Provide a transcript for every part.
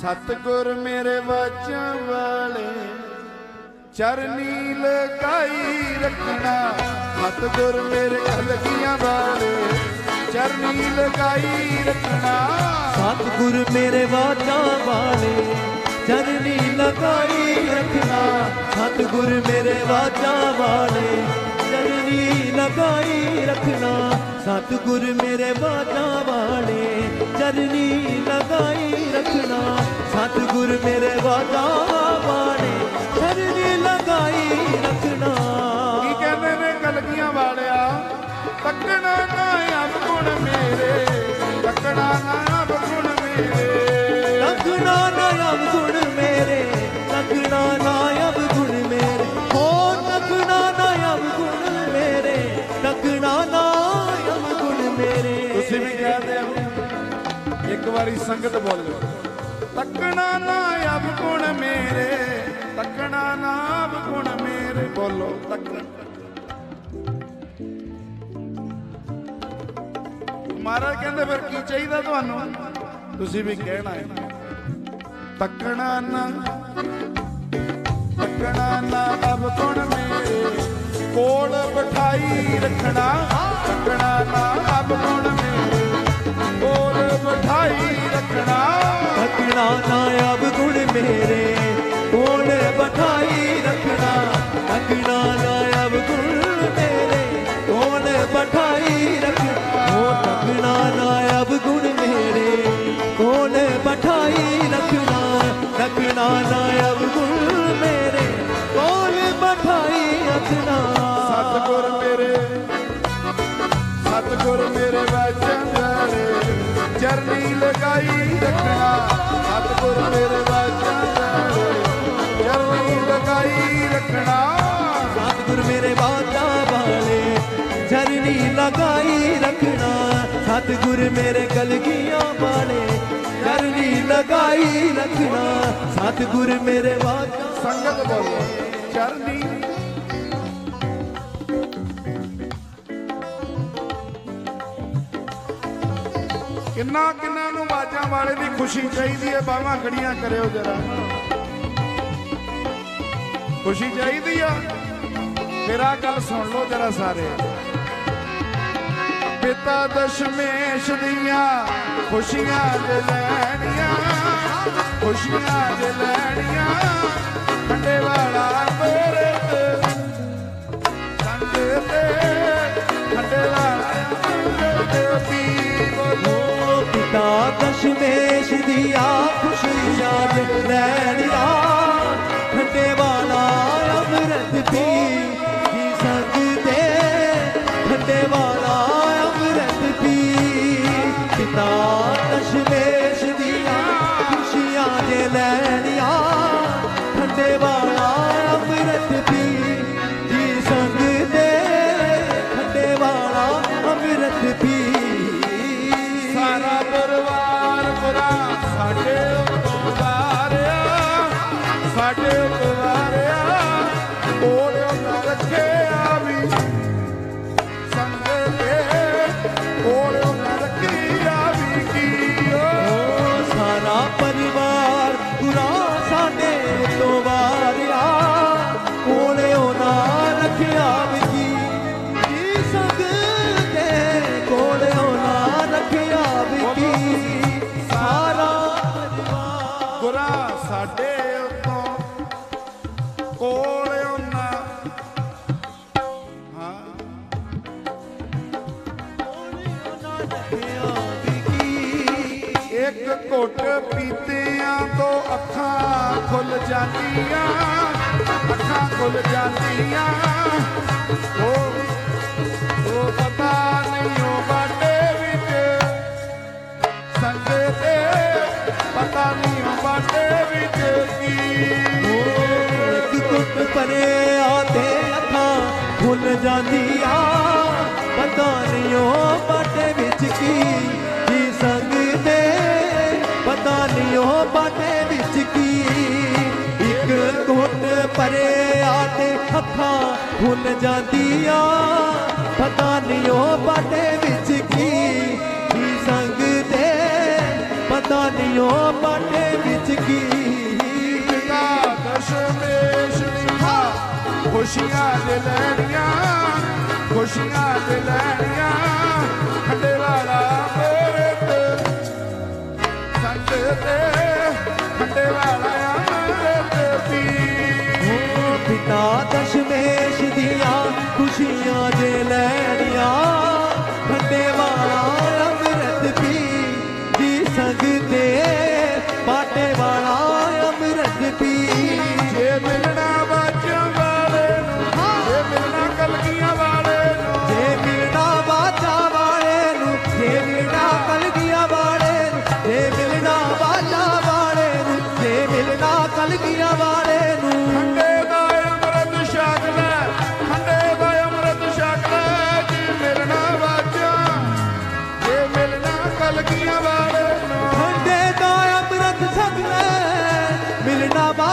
ਸਤਗੁਰ ਮੇਰੇ ਵਾਚਾਂ ਵਾਲੇ, ਚਰਨੀ ਲਗਾਈ ਰੱਖਣਾ। ਸਤਗੁਰ ਮੇਰੇ ਕਲਗੀਆਂ ਵਾਲੇ, ਚਰਨੀ ਲਗਾਈ ਰੱਖਣਾ। ਸਤਿਗੁਰ ਮੇਰੇ ਵਾਚਾ ਵਾਲੇ, ਚਰਨੀ ਲਗਾਈ ਰੱਖਣਾ। ਸਤਿਗੁਰ ਮੇਰੇ ਵਾਚਾ ਵਾਲੇ, ਚਰਨੀ ਲਗਾਈ ਰੱਖਣਾ। ਸਤਿਗੁਰ ਮੇਰੇ ਵਾਚਾ ਵਾਲੇ, ਚਰਨੀ ਲਗਾਈ ਮੇਰੇ ਵਾਚਾਂ ਵਾਲੇ ਚਰਨੀ ਲਗਾਈ ਰੱਖਣਾ। ਕੀ ਕਹਿੰਦੇ ਨੇ ਕਲਗੀਆਂ ਵਾਲਿਆ? ਤੱਕਣਾ ਨਾ ਅਬ ਗੁਣ ਮੇਰੇ ਤੱਕਣਾ ਨਾ ਅਬ ਗੁਣ ਮੇਰੇ। ਲੱਗਣਾ ਨਾਇਬ ਗੁਣ ਮੇਰੇ ਲੱਗਣਾ ਨਾਇਬ ਗੁਣ ਮੇਰੇ। ਹੋ ਲੱਗਣਾ ਨਾਇਬ ਗੁਣ ਮੇਰੇ ਲੱਗਣਾ ਨਾਇਬ ਗੁਣ ਮੇਰੇ। ਤੁਸੀਂ ਵੀ ਕਹਦੇ ਹੋ ਇੱਕ ਵਾਰੀ ਸੰਗਤ ਬੋਲੋ ਤੱਕਣਾ ਨਾ ਅਬ ਮੇਰੇ, ਤੱਕਣਾ ਨਾ ਅਬ ਮੇਰੇ, ਬੋਲੋ ਤੱਕਣਾ। ਮਹਾਰਾਜ ਕਹਿੰਦੇ, ਫਿਰ ਕੀ ਚਾਹੀਦਾ ਤੁਹਾਨੂੰ? ਤੁਸੀਂ ਵੀ ਕਹਿਣਾ ਹੈ। ਤੱਕਣਾ ਨਾ ਤੱਕਣਾ ਨਾ ਅਬ ਗੁਣ ਮੇਰੇ, ਕੋਲ ਬਿਠਾਈ ਰੱਖਣਾ, ਤੱਕਣਾ ਨਾ ਅਬ ਗੁਣ ਮੇਰੇ। ਕੋਲ ਬਿਠਾਈ ਰੱਖਣਾ ਅਗਣਾ ਨਾਇਬ ਗੁਣ ਮੇਰੇ। ਕੋਲ ਬਠਾਈ ਰੱਖਣਾ ਹੋ ਲੱਗਣਾ ਨਾਇਬ ਗੁਣ ਮੇਰੇ। ਕੋਲ ਬਠਾਈ ਰੱਖਣਾ ਲੱਗਣਾ ਨਾਇਬ ਗੁਣ ਮੇਰੇ। ਕੋਲ ਬਠਾਈ ਰੱਖਣਾ। ਸਤਿਗੁਰ ਮੇਰੇ ਸਤਿਗੁਰ ਮੇਰੇ ਵਾਚਨ ਵਾਲੇ ਚਰਨੀ ਲਗਾਈ ਰੱਖਣਾ, ਸਤਿਗੁਰ ਮੇਰੇ ਚਰਨੀ ਰੱਖਣਾ। ਸਤਿਗੁਰ ਮੇਰੇ ਕਲਗੀਆਂ ਵਾਲੇ ਚਰਨੀ ਲਗਾਈ ਰੱਖਣਾ। ਸਤਿਗੁਰ ਮੇਰੇ ਬਾਤਾਂ ਸੰਗਤ ਬੋਲੋ, ਚਰਨੀ। ਕਿੰਨਾ ਕਿੰਨਾ ਨੂੰ ਬਾਜਾਂ ਵਾਲੇ ਦੀ ਖੁਸ਼ੀ ਚਾਹੀਦੀ ਹੈ? ਬਾਹਾਂ ਖੜੀਆਂ ਕਰਿਓ ਜਰਾ। ਖੁਸ਼ੀ ਚਾਹੀਦੀ ਆ? ਮੇਰਾ ਗੱਲ ਸੁਣ ਲਓ ਜਰਾ ਸਾਰੇ। ਪਿਤਾ ਦਸ਼ਮੇਸ਼ ਦੀਆਂ ਖੁਸ਼ੀਆਂ ਦੇ ਲੈਣੀਆਂ, ਖੁਸ਼ੀਆਂ ਦੇ ਲੈਣੀਆਂ। ਖੰਡੇ ਵਾਲਾ ਮੇਰੇ ਸੰਗ ਤੇ ਖੰਡੇ ਵਾਲਾ ਮੇਰੇ ਪੀ ਬੋਲੋ ਘੁੱਟ ਪੀਤਿਆਂ ਤੋਂ ਅੱਖਾਂ ਖੁੱਲ ਜਾਂਦੀਆਂ, ਅੱਖਾਂ ਖੁੱਲ ਜਾਂਦੀਆਂ। ਉਹ ਉਹ ਪਤਾ ਨਹੀਂ ਉਹ ਬਾਟੇ ਵਿੱਚ ਸੰਗੇ ਤੇ, ਪਤਾ ਨਹੀਂ ਉਹ ਬਾਟੇ ਵਿੱਚ ਕੀ। ਇੱਕ ਕੁੱਟ ਪਰੇ ਆਤੇ ਅੱਖਾਂ ਖੁੱਲ ਜਾਂਦੀਆਂ, ਪਤਾ ਨਹੀਂ ਉਹ ਬਾਟੇ ਵਿੱਚ ਕੀ ਕੀ। ਗੁਣ ਪਰੇ ਆਤੇ ਅੱਖਾਂ ਭੁੱਲ ਜਾਂਦੀਆਂ। ਪਤਾ ਨਹੀਂ ਉਹ ਬਾਟੇ ਵਿੱਚ ਕੀ ਕੀ ਸੰਗਦੇ। ਪਤਾ ਨਹੀਂ ਉਹ ਬਾਟੇ ਵਿੱਚ ਕੀ ਪਿਤਾ ਦਸ਼ਮੇਸ਼ ਖੁਸ਼ੀਆਂ ਦੇ ਲੈਣੀਆਂ, ਖੁਸ਼ੀਆਂ ਦੇ ਲੈਣੀਆਂ दादा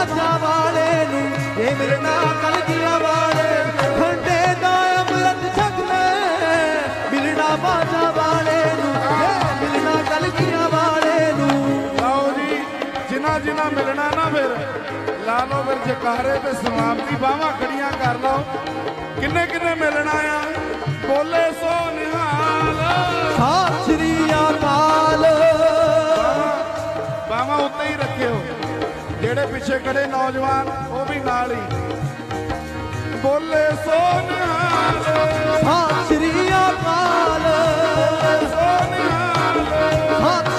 ਬਾਜਾ ਵਾਲੇ ਨੂੰ ਇਹ ਮਿਲਣਾ ਕਲਗੀਆਂ ਵਾਲੇ ਨੂੰ। ਠੰਡੇ ਦਾ ਅੰਮ੍ਰਿਤ ਛਕ ਲੈ ਮਿਲਣਾ ਬਾਜਾ ਵਾਲੇ ਨੂੰ ਇਹ ਮਿਲਣਾ ਕਲਗੀਆਂ ਵਾਲੇ ਨੂੰ। ਲਓ ਜੀ ਜਿਨ੍ਹਾਂ ਜਿਨ੍ਹਾਂ ਮਿਲਣਾ ਨਾ ਫਿਰ ਲਾ ਲਓ ਫਿਰ ਜਕਾਰੇ ਤੇ ਸਮਾਪਤੀ ਬਾਹਾਂ ਖੜੀਆਂ ਕਰ ਲਓ। ਕਿੰਨੇ ਕਿੰਨੇ ਮਿਲਣਾ ਆ? ਬੋਲੇ ਸੋ ਨਿਹਾਲ। ਸਤਿ ਸ਼੍ਰੀ ਜਿਹੜੇ ਪਿੱਛੇ ਖੜੇ ਨੌਜਵਾਨ ਉਹ ਵੀ ਨਾਲ ਹੀ। ਬੋਲੇ ਸੋ ਨਿਹਾਲ ਸਤਿ ਸ਼੍ਰੀ ਅਕਾਲ। ਸੋ ਨਿਹਾਲ ਸਤਿ ਸ਼੍ਰੀ